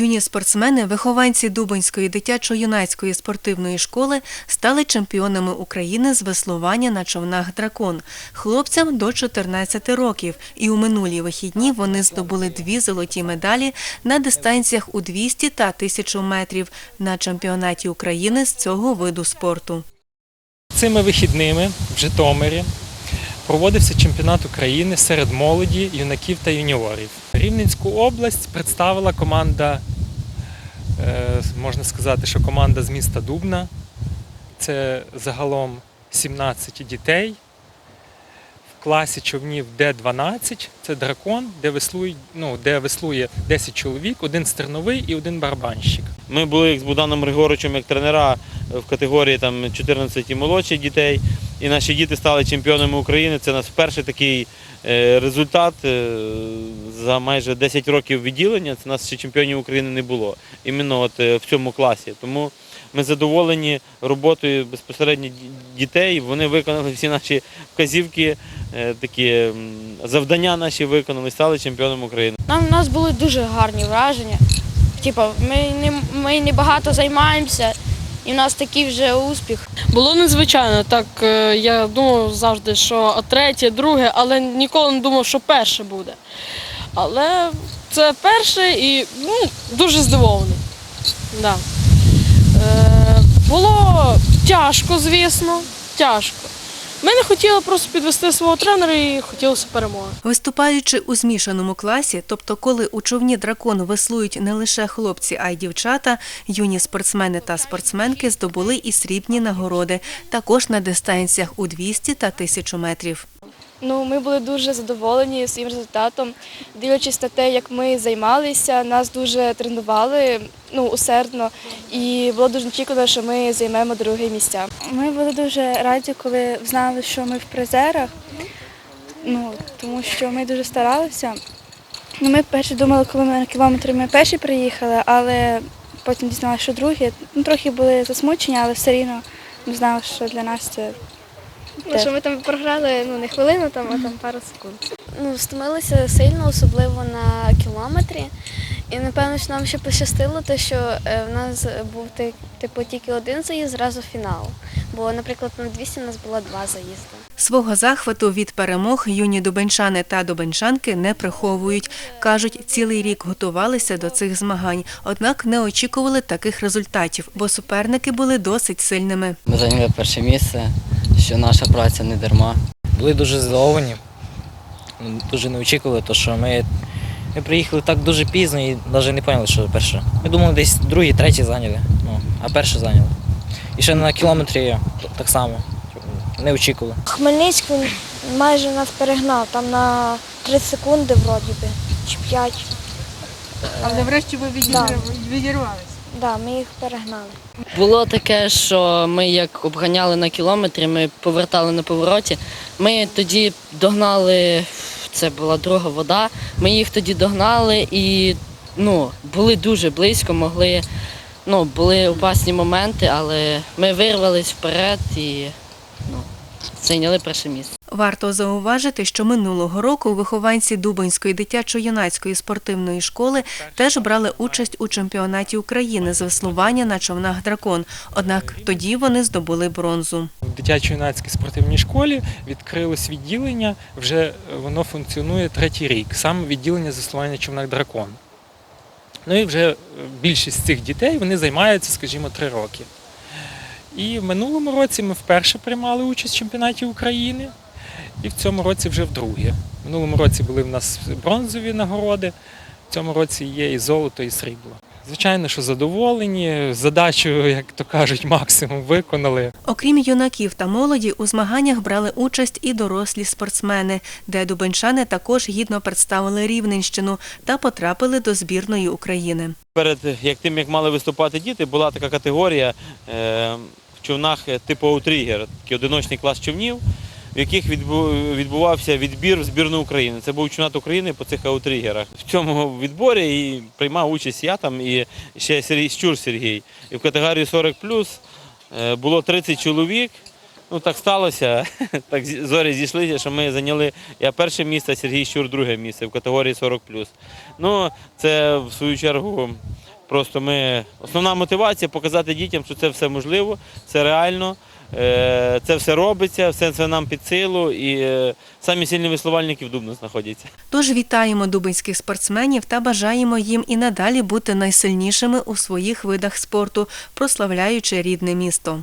Юні спортсмени, вихованці Дубинської дитячо-юнацької спортивної школи, стали чемпіонами України з веслування на човнах дракон. Хлопцям до 14 років, і у минулі вихідні вони здобули дві золоті медалі на дистанціях у 200 та 1000 метрів на чемпіонаті України з цього виду спорту. Цими вихідними в Житомирі проводився чемпіонат України серед молоді, юнаків та юніорів. Рівненську область представила команда, е, можна сказати, що команда з міста Дубна. Це загалом 17 дітей. В класі човнів Д-12 це дракон, де веслує, ну, де веслує 10 чоловік, один стерновий і один барабанщик. Ми були з Богданом Григоровичем як тренера в категорії там 14 і молодших дітей. І наші діти стали чемпіонами України. Це наш перший такий е, результат е, за майже 10 років відділення. Це нас ще чемпіонів України не було. Іменно от е, в цьому класі. Тому ми задоволені роботою безпосередньо дітей. Вони виконали всі наші вказівки, такі завдання наші виконали, стали чемпіоном України. Нам у нас були дуже гарні враження. Типа, ми не ми не багато займаємося, і в нас такий вже успіх. Було незвичайно. Так е, я думав завжди, що третє, друге, але ніколи не думав, що перше буде. Але це перше і ну, дуже здивований. Да. Е, було тяжко, звісно, тяжко. Ми не просто підвести свого тренера і хотілося перемоги. Виступаючи у змішаному класі, тобто коли у човні дракон веслують не лише хлопці, а й дівчата, юні спортсмени та спортсменки здобули і срібні нагороди, також на дистанціях у 200 та 1000 метрів. Ну, ми були дуже задоволені своїм результатом. Дивлячись на те, як ми займалися, нас дуже тренували ну, усердно, і було дуже очікувано, що ми займемо друге місця. Ми були дуже раді, коли знали, що ми в призерах, ну, тому що ми дуже старалися. Ну, Ми перші думали, коли ми на кілометри ми перші приїхали, але потім дізналися, що другі. Ну, трохи були засмучені, але все рівно ми знали, що для нас це Ну, що ми там програли ну, не хвилину, там, а там пару секунд. ну, втомилися сильно, особливо на кілометрі. І напевно, що нам ще пощастило, те, що е, в нас був типу тільки один заїзд, зразу фінал. Бо, наприклад, на 200 у нас було два заїзди. Свого захвату від перемог юні дубенчани та дубенчанки не приховують. Кажуть, цілий рік готувалися до цих змагань, однак не очікували таких результатів, бо суперники були досить сильними. Ми зайняли перше місце, що наша праця не дарма. були дуже здивовані. Ну, Дуже не очікували, то що ми, ми приїхали так дуже пізно і навіть не поняли, що перше. Ми думали, десь другий, третій зайняли, ну, а перше зайняли. І ще на кілометрі так само. Не очікували. Хмельницький майже нас перегнав, там на 3 секунди вроді би, чи 5. Але врешті ви відірвалися. Да, ми їх перегнали. Було таке, що ми як обганяли на кілометрі, ми повертали на повороті. Ми тоді догнали, це була друга вода. Ми їх тоді догнали і ну, були дуже близько, могли. Ну, були опасні моменти, але ми вирвались вперед і ну, зайняли перше місце. Варто зауважити, що минулого року вихованці Дубинської дитячо-юнацької спортивної школи теж брали участь у чемпіонаті України з веслування на човнах дракон. Однак тоді вони здобули бронзу. В дитячо-юнацькій спортивній школі відкрилось відділення, вже воно функціонує третій рік, саме відділення заснування човнах дракон. Ну і вже більшість цих дітей вони займаються, скажімо, три роки. І в минулому році ми вперше приймали участь в чемпіонаті України, і в цьому році вже вдруге. В минулому році були в нас бронзові нагороди, в цьому році є і золото, і срібло. Звичайно, що задоволені, задачу, як то кажуть, максимум виконали. Окрім юнаків та молоді, у змаганнях брали участь і дорослі спортсмени, де дубенчани також гідно представили Рівненщину та потрапили до збірної України. Перед як тим, як мали виступати діти, була така категорія е, в човнах типу аутрігер, такий одиночний клас човнів, в яких відбувався відбір в збірну України. Це був чемпіонат України по цих аутрігерах. В цьому відборі і приймав участь я там і ще Сергій Щур Сергій. І в категорії 40 е, було 30 чоловік. Ну так сталося, так зорі зійшлися, що ми зайняли я перше місце, Сергій Щур друге місце в категорії 40 Ну, це в свою чергу Просто ми основна мотивація показати дітям, що це все можливо, це реально, це все робиться, все це нам під силу, і е, самі сильні веслувальники в Дубно знаходяться. Тож вітаємо дубинських спортсменів та бажаємо їм і надалі бути найсильнішими у своїх видах спорту, прославляючи рідне місто.